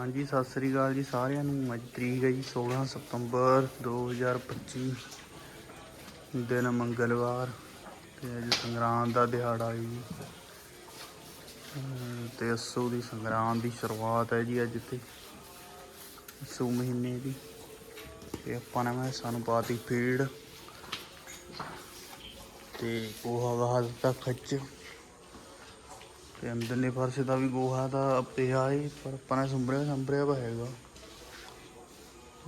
ਹਾਂਜੀ, ਸਤਿ ਸ੍ਰੀ ਅਕਾਲ ਜੀ ਸਾਰਿਆਂ ਨੂੰ। ਅੱਜ ਤਰੀਕ ਹੈ ਜੀ 16 ਸਤੰਬਰ 2025 ਦਿਨ ਮੰਗਲਵਾਰ ਤੇ ਅੱਜ ਸੰਗਰਾਂਦ ਦਾ ਦਿਹਾੜਾ ਹੈ ਜੀ। ਅਮ ਤੇ ਅਸੂ ਦੀ ਸੰਗਰਾਂਦ ਦੀ ਸ਼ੁਰੂਆਤ ਹੈ ਜੀ ਅੱਜ ਤੇ, ਅਸੂ ਮਹੀਨੇ ਦੀ। ਤੇ ਆਪਾਂ ਨੇ ਮੈਂ ਸਾਨੂੰ ਪਾਤੀ ਫੀਡ ਤੇ ਗੋਹਾ ਗਾਹ ਦਿੱਤਾ ਖੱਚ। ਤੇ ਅੰਦਰਲੇ ਫਰਸ਼ ਦਾ ਵੀ ਗੋਹਾ ਤਾਂ ਪਿਆ ਏ, ਪਰ ਆਪਾਂ ਨੇ ਸੰਭਰਿਆ ਸੰਭਰਿਆ ਵਾ ਹੈਗਾ।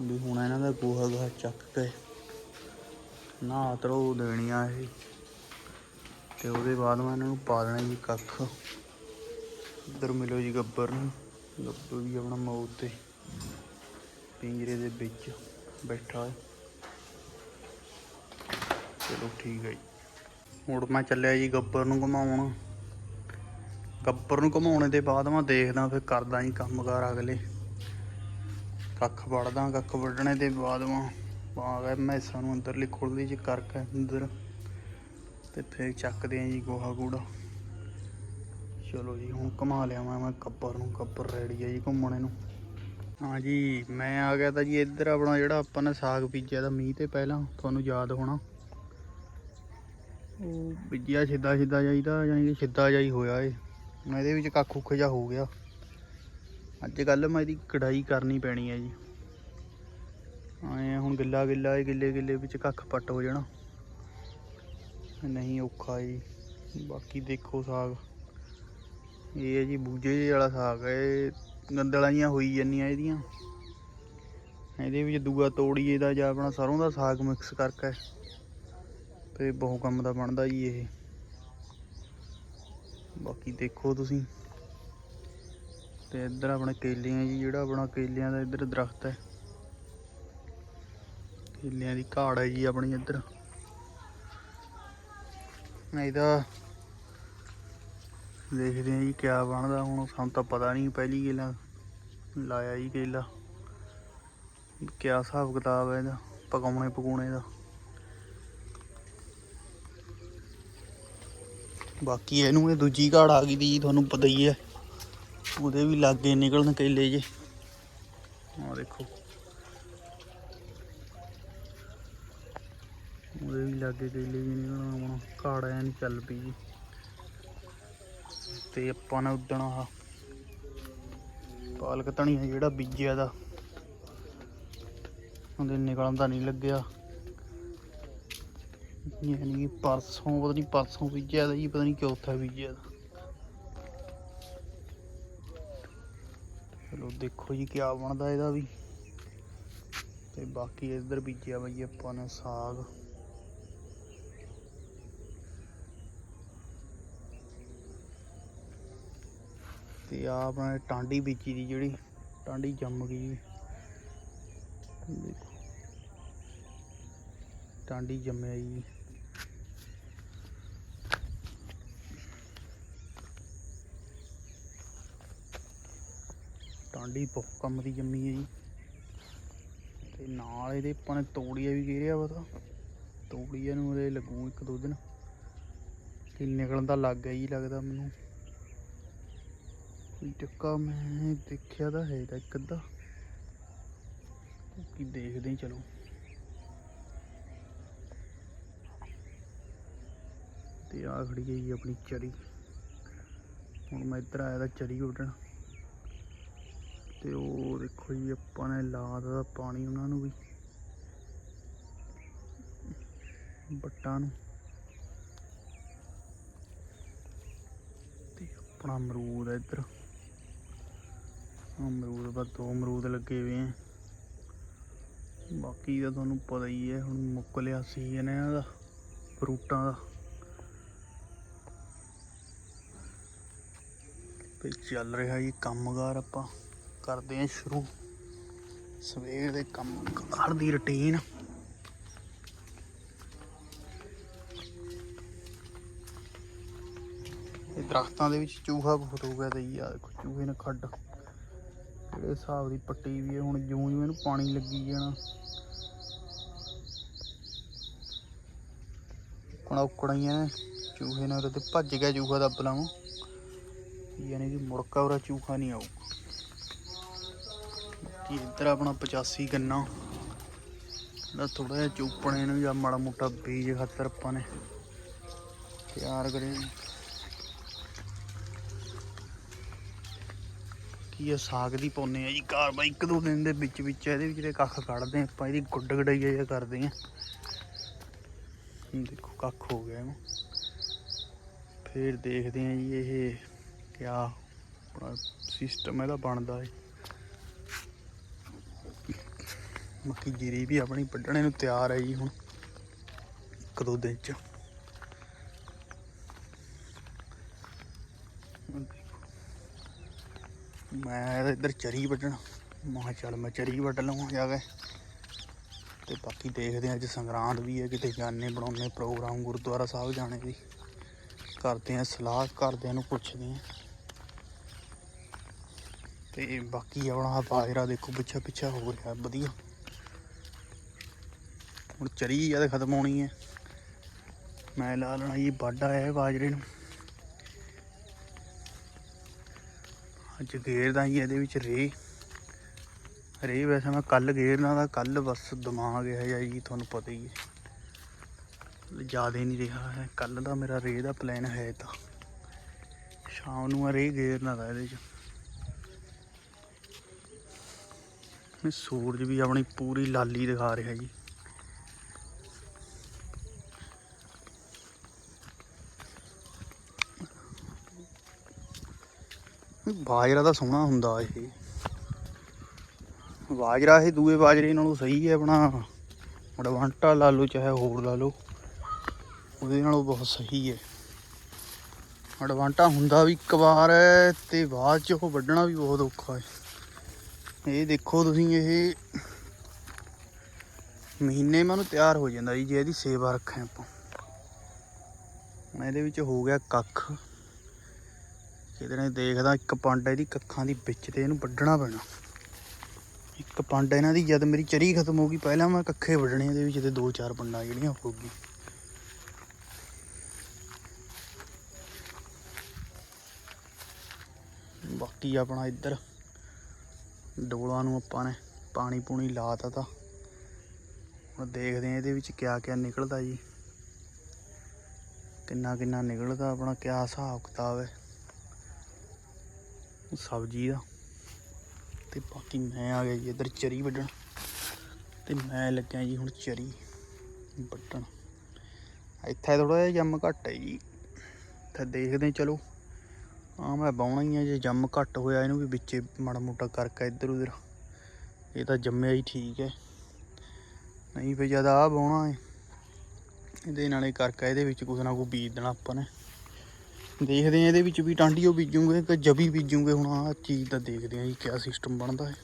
ਵੀ ਹੁਣ ਇਹਨਾਂ ਦਾ ਗੋਹਾ ਗਾਹ ਚੱਕ ਕੇ ਨਾ ਤਰੋ ਦੇਣੀਆਂ ਇਹ। ਤੇ ਉਹਦੇ ਬਾਅਦ ਮੈਂ ਇਹਨਾਂ ਨੂੰ ਪਾ ਦੇਣਾ ਜੀ ਕੱਖ। ਇੱਧਰ ਮਿਲੋ ਜੀ ਗੱਬਰ ਨੂੰ। ਗੱਬਰ ਵੀ ਆਪਣਾ ਮੌਤ ਤੇ ਪਿੰਜਰੇ ਦੇ ਵਿੱਚ ਬੈਠਾ ਹੈ। ਚਲੋ ਠੀਕ ਹੈ ਜੀ। ਹੁਣ ਮੈਂ ਚੱਲਿਆ ਜੀ ਗੱਬਰ ਨੂੰ ਘੁਮਾਉਣ। ਗੱਬਰ ਨੂੰ ਘੁਮਾਉਣੇ ਦੇ ਬਾਅਦ ਮੈਂ ਦੇਖਦਾ, ਫਿਰ ਕਰਦਾ ਜੀ ਕੰਮਕਾਰ ਅਗਲੇ। ਕੱਖ ਵੜਦਾ ਕੱਖ ਵੱਢਣੇ ਦੇ ਬਾਅਦ ਮੈਂ ਪਾ ਗਿਆ ਮੈਸਾਂ ਨੂੰ ਅੰਦਰਲੀ ਖੁਰਲੀ ਚ ਕਰਕੇ ਅੰਦਰ। ਤੇ ਫਿਰ ਚੱਕਦੇ ਆ ਜੀ ਗੋਹਾ ਕੂੜਾ ਚਲੋ ਜੀ, ਹੁਣ ਘੁਮਾ ਲਿਆ ਮੈਂ ਮੈਂ ਗੱਬਰ ਨੂੰ ਗੱਬਰ ਰੈਡੀ ਹੈ ਜੀ ਘੁੰਮਣੇ ਨੂੰ। ਹਾਂ ਜੀ, ਮੈਂ ਆ ਗਿਆ ਤਾਂ ਜੀ ਇੱਧਰ ਆਪਣਾ ਜਿਹੜਾ ਆਪਾਂ ਨੇ ਸਾਗ ਬੀਜਿਆ ਦਾ ਮੀਂਹ ਤੇ ਪਹਿਲਾਂ, ਤੁਹਾਨੂੰ ਯਾਦ ਹੋਣਾ। ਉਹ ਬੀਜਿਆ ਸਿੱਧਾ ਸਿੱਧਾ ਜਾਈਦਾ ਯਾਨੀ ਕਿ ਸਿੱਧਾ ਜਾਈ ਹੋਇਆ ਏ। ਇਹਦੇ ਵਿੱਚ ਕੱਖ ਉੱਖ ਜਾ ਹੋ ਗਿਆ। ਅੱਜ ਕੱਲ ਮੈਂ ਇਹਦੀ ਕਢਾਈ ਕਰਨੀ ਪੈਣੀ ਹੈ ਜੀ। ਆਏ ਹੁਣ ਗਿੱਲਾ ਗਿੱਲਾ ਏ ਗਿੱਲੇ ਗਿੱਲੇ ਵਿੱਚ ਕੱਖ ਪੱਟ ਹੋ ਜਾਣਾ। ਨਹੀਂ ਔਖਾ ਜੀ। ਬਾਕੀ ਦੇਖੋ ਸਾਗ। ਇਹ ਹੈ ਜੀ ਬੂਝੇ ਵਾਲਾ ਸਾਗ ਹੈ। ਇਹ ਗੰਦਲਾਂ ਹੋਈ ਜਾਂਦੀਆਂ ਇਹਦੀਆਂ। ਇਹਦੇ ਵਿੱਚ ਦੂਆ ਤੋੜੀਏ ਦਾ ਜਾਂ ਆਪਣਾ ਸਰੋਂ ਦਾ ਸਾਗ ਮਿਕਸ ਕਰਕੇ। ਤੇ ਬਹੁਤ ਕੰਮ ਦਾ ਬਣਦਾ ਜੀ ਇਹ। ਬਾਕੀ ਦੇਖੋ ਤੁਸੀਂ। ਤੇ ਇੱਧਰ ਆਪਣੇ ਕੇਲੀਆਂ ਜੀ, ਜਿਹੜਾ ਆਪਣਾ ਕੇਲਿਆਂ ਦਾ ਇੱਧਰ ਦਰਖਤ ਹੈ। ਕੇਲਿਆਂ ਦੀ ਘਾੜ ਹੈ ਜੀ ਆਪਣੀ ਇੱਧਰ। ਇਹਦਾ ਦੇਖਦੇ ਆ ਜੀ ਕਿਆ ਬਣਦਾ। ਹੁਣ ਸਾਨੂੰ ਤਾਂ ਪਤਾ ਨਹੀਂ ਪਹਿਲੀ ਕੇਲਾ ਲਾਇਆ ਜੀ ਕੇਲਾ। ਕਿਆ ਹਿਸਾਬ ਕਿਤਾਬ ਹੈ ਇਹਦਾ ਪਕਾਉਣੇ ਪਕਾਉਣੇ ਦਾ। ਬਾਕੀ ਇਹਨੂੰ ਇਹ ਦੂਜੀ ਘਾੜ ਆ ਗਈ ਦੀ ਜੀ ਤੁਹਾਨੂੰ ਪਤਾ ਹੀ ਹੈ। ਉਹਦੇ ਵੀ ਲਾਗੇ ਨਿਕਲਣ ਕੇਲੇ ਜੇ। ਆਹ ਦੇਖੋ। ਉਹਦੇ ਵੀ ਲਾਗੇ ਕੇਲੇ ਜੀ ਨਿਕਲਣ ਹੁਣ। ਘਾੜ ਐ ਨਹੀਂ ਚੱਲ ਪਈ ਜੀ। ਤੇ ਆਪਾਂ ਨੇ ਉਦਣ ਆਹ ਪਾਲਕ ਧਨੀਆ ਜਿਹੜਾ ਬੀਜਿਆ ਦਾ। ਉਹਦੇ ਨਿਕਲਣ ਦਾ ਨਹੀਂ ਲੱਗਿਆ। ਯਾਨੀ ਕਿ ਪਰਸੋਂ, ਪਤਾ ਨਹੀਂ ਪਰਸੋਂ ਬੀਜਿਆ ਦਾ ਜੀ, ਪਤਾ ਨਹੀਂ ਚੌਥਾ ਬੀਜਿਆ ਦਾ ਚਲੋ ਦੇਖੋ ਜੀ ਕਿਆ ਬਣਦਾ ਇਹਦਾ ਵੀ। ਤੇ ਬਾਕੀ ਇੱਧਰ ਬੀਜਿਆ ਬਈ ਆਪਾਂ ਨੇ ਸਾਗ। ਤੇ ਆ ਆਪਣਾ ਟਾਂਡੀ ਬੀਜੀ ਦੀ ਜਿਹੜੀ, ਟਾਂਡੀ ਜੰਮ ਗਈ ਦੇਖੋ। ਟਾਂਡੀ ਜੰਮਿਆ ਜੀ। ਟਾਂਡੀ ਬਹੁਤ ਕੰਮ ਦੀ ਜੰਮੀ ਹੈ ਜੀ। ਤੇ ਨਾਲ ਇਹਦੇ ਆਪਾਂ ਨੇ ਤੋੜੀਆ ਵੀ ਘੇਰਿਆ ਵਾ ਤਾਂ ਤੋੜੀਆ ਨੂੰ ਉਹਦੇ ਲੱਗੂ ਇੱਕ ਦੋ ਦਿਨ। ਕਿ ਨਿਕਲਣ ਦਾ ਲੱਗ ਗਿਆ ਜੀ ਲੱਗਦਾ ਮੈਨੂੰ। ਕੋਈ ਟੱਕਾ ਮੈਂ ਦੇਖਿਆ ਤਾਂ ਹੈ ਤਾਂ ਇੱਕ ਅੱਧਾ। ਕੀ ਦੇਖਦੇ ਚਲੋ। ਤੇ ਆ ਖੜੀ ਹੈ ਜੀ ਆਪਣੀ ਚਰੀ ਹੁਣ ਮੈਂ ਇੱਧਰ ਆਇਆ ਤਾਂ ਚਰੀ ਉੱਡਣ। ਤੇ ਉਹ ਦੇਖੋ ਜੀ, ਆਪਾਂ ਨੇ ਲਾ ਦਿੱਤਾ ਪਾਣੀ ਉਹਨਾਂ ਨੂੰ ਵੀ। ਬੱਟਾਂ ਨੂੰ। ਤੇ ਆਪਣਾ ਅਮਰੂਦ ਹੈ ਇੱਧਰ। ਅਮਰੂਦ ਬਸ ਦੋ ਅਮਰੂਦ ਲੱਗੇ ਹੋਏ ਆ। ਬਾਕੀ ਤਾਂ ਤੁਹਾਨੂੰ ਪਤਾ ਹੀ ਹੈ, ਹੁਣ ਮੁੱਕ ਲਿਆ ਸੀਜ਼ਨ ਇਹਨਾਂ ਦਾ, ਫਰੂਟਾਂ ਦਾ। ਤੇ ਚੱਲ ਰਿਹਾ ਜੀ ਕੰਮਕਾਰ ਆਪਾਂ। ਕਰਦੇ ਹਾਂ ਸ਼ੁਰੂ। ਸਵੇਰ ਦੇ ਕੰਮ ਕਾਰ ਦੀ ਰੁਟੀਨ ਇਹ ਦਰਖਤਾਂ ਦੇ ਵਿੱਚ ਚੂਹਾ ਬਹੁਤ ਹੋ ਗਿਆ ਤੇ ਜੀ ਆ ਦੇਖੋ ਚੂਹੇ ਨੇ ਖੱਡ। ਜਿਹੜੇ ਹਿਸਾਬ ਦੀ ਪੱਟੀ ਵੀ ਹੈ, ਹੁਣ ਜਿਉਂ ਜਿਉਂ ਇਹਨੂੰ ਪਾਣੀ ਲੱਗੀ ਜਾਣਾ। ਕੋਣਾ ਉਕੜਾਈਆਂ ਨੇ ਚੂਹੇ ਨੇ ਤੇ ਭੱਜ ਗਿਆ ਚੂਹਾ ਦੱਬ ਲਾਵਾਂ। ਯਾਨੀ ਕਿ ਮੁੜਕਾ ਉਹਦਾ ਚੂਖਾ ਨਹੀਂ ਆਊਗਾ ਕਿ ਇੱਧਰ ਆਪਣਾ 85 ਗੰਨਾ। ਦਾ ਥੋੜਾ ਜਿਹਾ ਚੂਪਣੇ ਨੂੰ ਜਾਂ ਮਾੜਾ ਮੋਟਾ ਬੀਜ ਖਾਤਰ ਆਪਾਂ ਨੇ ਤਿਆਰ ਕਰੇ ਕੀ ਇਹ ਸਾਗ ਦੀ ਪਾਉਂਦੇ ਆ ਜੀ? ਕਾਰਵਾਈ ਇੱਕ ਦੋ ਦਿਨ ਦੇ ਵਿੱਚ ਵਿੱਚ ਇਹਦੇ ਵਿੱਚ ਦੇ ਕੱਖ ਕੱਢਦੇ ਆ ਆਪਾਂ, ਇਹਦੀ ਗੁੱਡ ਗਡਾਈਆ ਜਿਹਾ ਕਰਦੇ ਆ। ਦੇਖੋ ਕੱਖ ਹੋ ਗਿਆ ਇਹਨੂੰ। ਫਿਰ ਦੇਖਦੇ ਆ ਜੀ ਇਹ ਕਿਆ ਆਪਣਾ ਸਿਸਟਮ ਇਹਦਾ ਬਣਦਾ ਹੈ ਮੱਕੀ ਜੀਰੀ ਵੀ ਆਪਣੀ ਵੱਢਣੇ ਨੂੰ ਤਿਆਰ ਹੈ ਜੀ ਹੁਣ, ਇੱਕ ਦੋ ਦਿਨ ਚ। ਮੈਂ ਤਾਂ ਇੱਧਰ ਚਰੀ ਵੱਢਣਾ। ਮੈਂ ਚੱਲ ਮੈਂ ਚਰੀ ਵੱਢ ਲਵਾਂ ਜਾ ਕੇ। ਤੇ ਬਾਕੀ ਦੇਖਦੇ ਹਾਂ, ਅੱਜ ਸੰਗਰਾਂਦ ਵੀ ਹੈ, ਕਿਤੇ ਜਾਣੇ ਬਣਾਉਣੇ ਪ੍ਰੋਗਰਾਮ ਗੁਰਦੁਆਰਾ ਸਾਹਿਬ ਜਾਣੇ ਦੀ। ਕਰਦੇ ਹਾਂ ਸਲਾਹ ਘਰਦਿਆਂ ਨੂੰ ਪੁੱਛਦੇ ਹਾਂ। ਤੇ ਬਾਕੀ ਆਪਣਾ ਬਾਜਰਾ ਦੇਖੋ ਪਿੱਛਾ ਪਿੱਛਾ ਹੋ ਰਿਹਾ, ਵਧੀਆ। ਹੁਣ ਚਰੀ ਜਦ ਖਤਮ ਹੋਣੀ ਹੈ ਮੈਂ ਲਾ ਲੈਣਾ ਜੀ ਵਾਢਾ ਹੈ ਬਾਜਰੇ ਨੂੰ। ਅੱਜ ਗੇਰਦਾ ਜੀ ਇਹਦੇ ਵਿੱਚ ਰੇ ਰੇ ਵੈਸੇ ਮੈਂ ਕੱਲ ਗੇਰਨਾ ਦਾ ਕੱਲ ਬਸ ਦਿਮਾਗ ਇਹ ਜਿਹਾ ਜੀ, ਤੁਹਾਨੂੰ ਪਤਾ ਹੀ ਹੈ। ਜ਼ਿਆਦਾ ਨਹੀਂ ਰਿਹਾ ਹੈ। ਕੱਲ ਦਾ ਮੇਰਾ ਰੇ ਦਾ ਪਲਾਨ ਹੈ ਤਾਂ। ਸ਼ਾਮ ਨੂੰ ਮੈਂ ਰੇ ਗੇਰਨਾ ਦਾ ਇਹਦੇ ਚ। ਇਹ ਸੂਰਜ ਵੀ ਆਪਣੀ ਪੂਰੀ ਲਾਲੀ ਦਿਖਾ ਰਿਹਾ ਜੀ। ਬਾਜਰਾ ਤਾਂ ਸੋਹਣਾ ਹੁੰਦਾ ਇਹ। ਬਾਜਰਾ ਇਹ ਦੂਏ ਬਾਜਰੇ ਨਾਲੋਂ ਸਹੀ ਹੈ ਆਪਣਾ ਅਡਵਾਂਟਾ ਲਾ ਲਓ, ਚਾਹੇ ਹੋਰ ਲਾ ਲਓ, ਉਹਦੇ ਨਾਲੋਂ ਬਹੁਤ ਸਹੀ ਹੈ। ਅਡਵਾਂਟਾ ਹੁੰਦਾ ਵੀ ਇੱਕ ਵਾਰ ਹੈ ਤੇ ਬਾਅਦ ਚ ਉਹ ਵੱਢਣਾ ਵੀ ਬਹੁਤ ਔਖਾ ਹੈ। ਇਹ ਦੇਖੋ ਤੁਸੀਂ ਇਹ ਮਹੀਨੇ ਮਾ ਨੂੰ ਤਿਆਰ ਹੋ ਜਾਂਦਾ ਜੀ, ਜੇ ਇਹਦੀ ਸੇਵਾ ਰੱਖਾਂ ਆਪਾਂ। ਹੁਣ ਇਹਦੇ ਵਿੱਚ ਹੋ ਗਿਆ ਕੱਖ। ਇਹਦੇ ਨੇ ਦੇਖਦਾ ਇੱਕ ਪੰਡ ਇਹਦੀ ਕੱਖਾਂ ਦੀ ਵਿੱਚ ਤੇ ਇਹਨੂੰ ਵੱਢਣਾ ਪੈਣਾ। ਇੱਕ ਪੰਡ ਇਹਨਾਂ ਦੀ, ਜਦ ਮੇਰੀ ਚਰੀ ਖਤਮ ਹੋ ਗਈ, ਪਹਿਲਾਂ ਮੈਂ ਕੱਖੇ ਵੱਢਣੇ ਇਹਦੇ ਵਿੱਚ ਤੇ ਦੋ ਚਾਰ ਪੰਡਾਂ ਜਿਹੜੀਆਂ ਹੋ ਗਈ ਬਾਕੀ ਆਪਣਾ ਇੱਧਰ ਡੋਲਾਂ ਨੂੰ ਆਪਾਂ ਨੇ ਪਾਣੀ ਪੂਣੀ ਲਾਤਾ ਤਾ। ਹੁਣ ਦੇਖਦੇ ਆ ਇਹਦੇ ਵਿੱਚ ਕਿਆ ਕਿਆ ਨਿਕਲਦਾ ਜੀ। ਕਿੰਨਾ ਕਿੰਨਾ ਨਿਕਲਦਾ ਆਪਣਾ, ਕਿਆ ਹਿਸਾਬ ਕਿਤਾਬ ਹੈ। ਸਬਜ਼ੀ ਦਾ। ਤੇ ਬਾਕੀ ਮੈਂ ਆ ਗਿਆ ਜੀ ਇੱਧਰ ਚਰੀ ਵੱਢਣ। ਤੇ ਮੈਂ ਲੱਗਿਆ ਜੀ ਹੁਣ ਚਰੀ ਵੱਢਣ। ਇੱਥੇ ਥੋੜਾ ਜਿਹਾ ਜੰਮ ਘੱਟ ਹੈ ਜੀ। ਤੇ ਦੇਖਦੇ ਹਾਂ, ਚਲੋ। ਆ ਮੈਂ ਬਾਉਣਾ ਹੀ ਆ, ਜੇ ਜੰਮ ਘੱਟ ਹੋਇਆ ਇਹਨੂੰ ਵੀ ਵਿੱਚੇ ਮਾੜਾ ਮੋਟਾ ਕਰਕੇ ਇੱਧਰ ਉਧਰ। ਇਹ ਤਾਂ ਜੰਮਿਆ ਹੀ ਠੀਕ ਹੈ। ਨਹੀਂ ਫੇ ਜਦ ਆ ਬਾਉਣਾ ਹੈ ਇਹਦੇ ਨਾਲੇ ਕਰਕੇ ਇਹਦੇ ਵਿੱਚ ਕੁਛ ਨਾ ਕੁਛ ਬੀਜ ਦੇਣਾ ਆਪਾਂ ਨੇ। ਦੇਖਦੇ ਆ ਇਹਦੇ ਵਿੱਚ ਵੀ ਟਾਂਡੀਓ ਬੀਜੂਗੇ ਕਿ ਜਬੀ ਬੀਜੂਗੇ, ਹੁਣ ਆਹ ਚੀਜ਼ ਦਾ ਦੇਖਦੇ ਆ ਜੀ, ਕਿਆ ਸਿਸਟਮ ਬਣਦਾ ਹੈ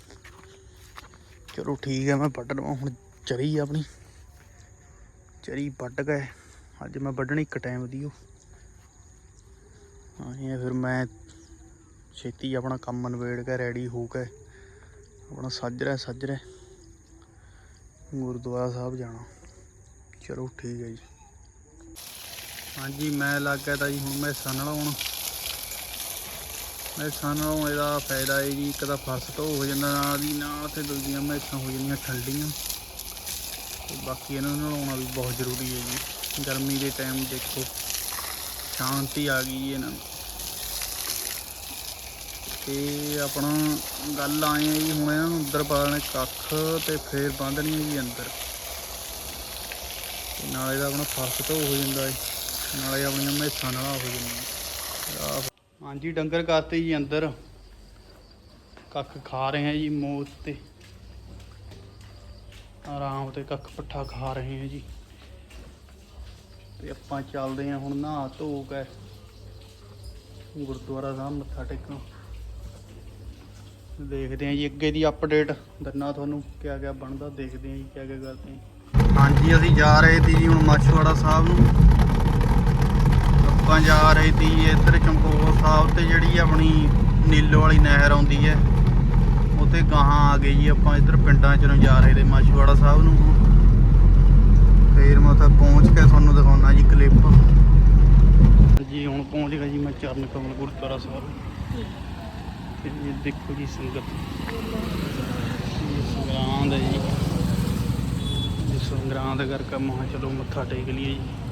ਚਲੋ ਠੀਕ ਹੈ ਮੈਂ ਵੱਢ ਲਵਾਂ, ਹੁਣ ਚਰੀ ਆਪਣੀ। ਚਰੀ ਵੱਢ ਗਏ, ਅੱਜ ਮੈਂ ਵੱਢਣੀ ਇੱਕ ਟਾਈਮ ਦੀ ਉਹ ਹਾਂ ਫਿਰ ਮੈਂ ਛੇਤੀ ਆਪਣਾ ਕੰਮ ਨਵੇੜ ਕੇ ਰੈਡੀ ਹੋ ਕੇ ਆਪਣਾ ਸੱਜ ਰਿਹਾ ਸੱਜ ਰਿਹਾ। ਗੁਰਦੁਆਰਾ ਸਾਹਿਬ ਜਾਣਾ। ਚਲੋ ਠੀਕ ਹੈ ਜੀ। ਹਾਂਜੀ, ਮੈਂ ਲੱਗ ਗਿਆ ਤਾਂ ਜੀ ਹੁਣ ਮੈਂ ਸੰਨ ਲਾਉਣ ਮੈਂ ਸੰਨ ਲਾਉਣ ਇਹਦਾ ਫਾਇਦਾ ਹੈ ਜੀ ਇੱਕ ਤਾਂ ਫਰਸ਼ ਧੋ ਹੋ ਜਾਂਦਾ ਨਾਲ ਦੀ ਨਾਲ ਤੇ ਦੂਜੀਆਂ ਮੈਸਾਂ ਹੋ ਜਾਂਦੀਆਂ ਠੰਡੀਆਂ। ਤੇ ਬਾਕੀ ਇਹਨਾਂ ਨੂੰ ਨਲਾਉਣਾ ਵੀ ਬਹੁਤ ਜ਼ਰੂਰੀ ਹੈ ਜੀ। ਗਰਮੀ ਦੇ ਟਾਈਮ ਦੇਖੋ। ਸ਼ਾਂਤੀ ਆ ਗਈ ਜੀ ਇਹਨਾਂ ਨੂੰ। ਤੇ ਆਪਣਾ ਗੱਲ ਆਏ ਆ ਜੀ, ਹੁਣ ਇਹਨਾਂ ਨੂੰ ਅੰਦਰ ਪਾਲਣੇ ਕੱਖ ਤੇ ਫੇਰ ਬੰਨ੍ਹਣੀਆਂ ਜੀ ਅੰਦਰ। ਤੇ ਨਾਲੇ ਦਾ ਆਪਣਾ ਫਰਸ਼ ਧੋ ਹੋ ਜਾਂਦਾ ਹੈ ਨਾਲੇ ਆਪਣੀਆਂ ਮੇਸਾਂ ਨਾਲ ਹੋ ਜਾਂਦੀਆਂ। ਹਾਂਜੀ, ਡੰਗਰ ਕਰਤੇ ਜੀ ਅੰਦਰ। ਕੱਖ ਖਾ ਰਹੇ ਆ ਜੀ ਮੌਤ ਤੇ। ਆਰਾਮ ਤੇ ਕੱਖ ਪੱਠਾ ਖਾ ਰਹੇ ਆ ਜੀ। ਤੇ ਆਪਾਂ ਚੱਲਦੇ ਹਾਂ ਹੁਣ ਨਹਾ ਧੋ ਕੇ ਗੁਰਦੁਆਰਾ ਸਾਹਿਬ ਮੱਥਾ ਟੇਕਣ। ਦੇਖਦੇ ਹਾਂ ਜੀ ਅੱਗੇ ਦੀ ਅਪਡੇਟ ਦੰਨਾ ਤੁਹਾਨੂੰ ਕਿਆ ਕਿਆ ਬਣਦਾ, ਦੇਖਦੇ ਹਾਂ ਜੀ ਕਿਆ ਕਿਆ ਕਰਦੇ ਆ ਹਾਂਜੀ, ਅਸੀਂ ਜਾ ਰਹੇ ਸੀ ਜੀ ਹੁਣ ਮਾਛੀਵਾੜਾ ਸਾਹਿਬ ਨੂੰ। ਆਪਾਂ ਜਾ ਰਹੇ ਸੀ ਇੱਧਰ ਚਮਕੌਰ ਸਾਹਿਬ ਤੇ ਜਿਹੜੀ ਆਪਣੀ ਨੀਲੋ ਵਾਲੀ ਨਹਿਰ ਆਉਂਦੀ ਹੈ। ਉੱਥੇ ਗਾਹਾਂ ਆ ਗਈ ਜੀ ਆਪਾਂ ਇੱਧਰ ਪਿੰਡਾਂ ਚੋਂ ਜਾ ਰਹੇ ਤੇ ਮਾਛੂਵਾੜਾ ਸਾਹਿਬ ਨੂੰ। ਫੇਰ ਮੈਂ ਉੱਥੇ ਪਹੁੰਚ ਕੇ ਤੁਹਾਨੂੰ ਦਿਖਾਉਣਾ ਜੀ ਕਲਿੱਪ ਜੀ, ਹੁਣ ਪਹੁੰਚ ਗਿਆ ਜੀ ਮੈਂ ਚਰਨ ਕਮਲ ਗੁਰਦੁਆਰਾ ਸਾਹਿਬ। ਤੇ ਇਹ ਦੇਖੋ ਜੀ ਸੰਗਤ। ਹੁੰਦੇ ਜੀ ਜੀ ਸੰਗਰਾਂਦ ਕਰਕੇ ਮਹਾਂ ਚਲੋ ਮੱਥਾ ਟੇਕ ਲਈਏ ਜੀ।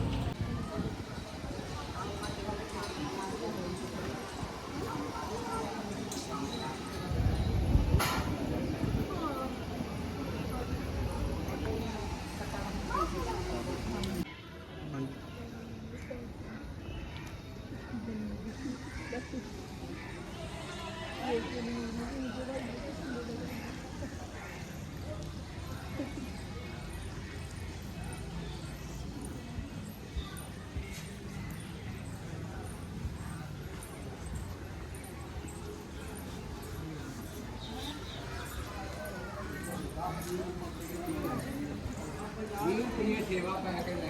ਇਹ ਸੇਵਾ ਪਾ ਕੇ ਲੈ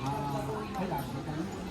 ਹਾਂ ਫਿਰ ਆਪ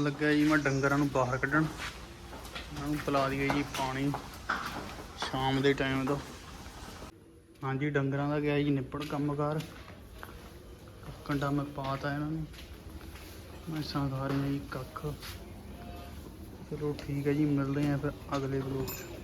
ਹੁਣ ਲੱਗਿਆ ਜੀ, ਮੈਂ ਡੰਗਰਾਂ ਨੂੰ ਬਾਹਰ ਕੱਢਣ। ਇਹਨਾਂ ਨੂੰ ਪਿਲਾ ਦਈਏ ਜੀ ਪਾਣੀ ਸ਼ਾਮ ਦੇ ਟਾਈਮ ਦਾ ਹਾਂਜੀ, ਡੰਗਰਾਂ ਦਾ ਗਿਆ ਜੀ, ਨਿਪੜ ਕੰਮਕਾਰ। ਕੰਡਾ ਮੈਂ ਪਾਤਾ ਇਹਨਾਂ ਨੂੰ। ਮੈਂ ਖਾ ਰਹੀਆਂ ਜੀ ਕੱਖ। ਚਲੋ ਠੀਕ ਹੈ ਜੀ, ਮਿਲਦੇ ਆਂ ਫਿਰ ਅਗਲੇ ਵਲੋਗ 'ਚ।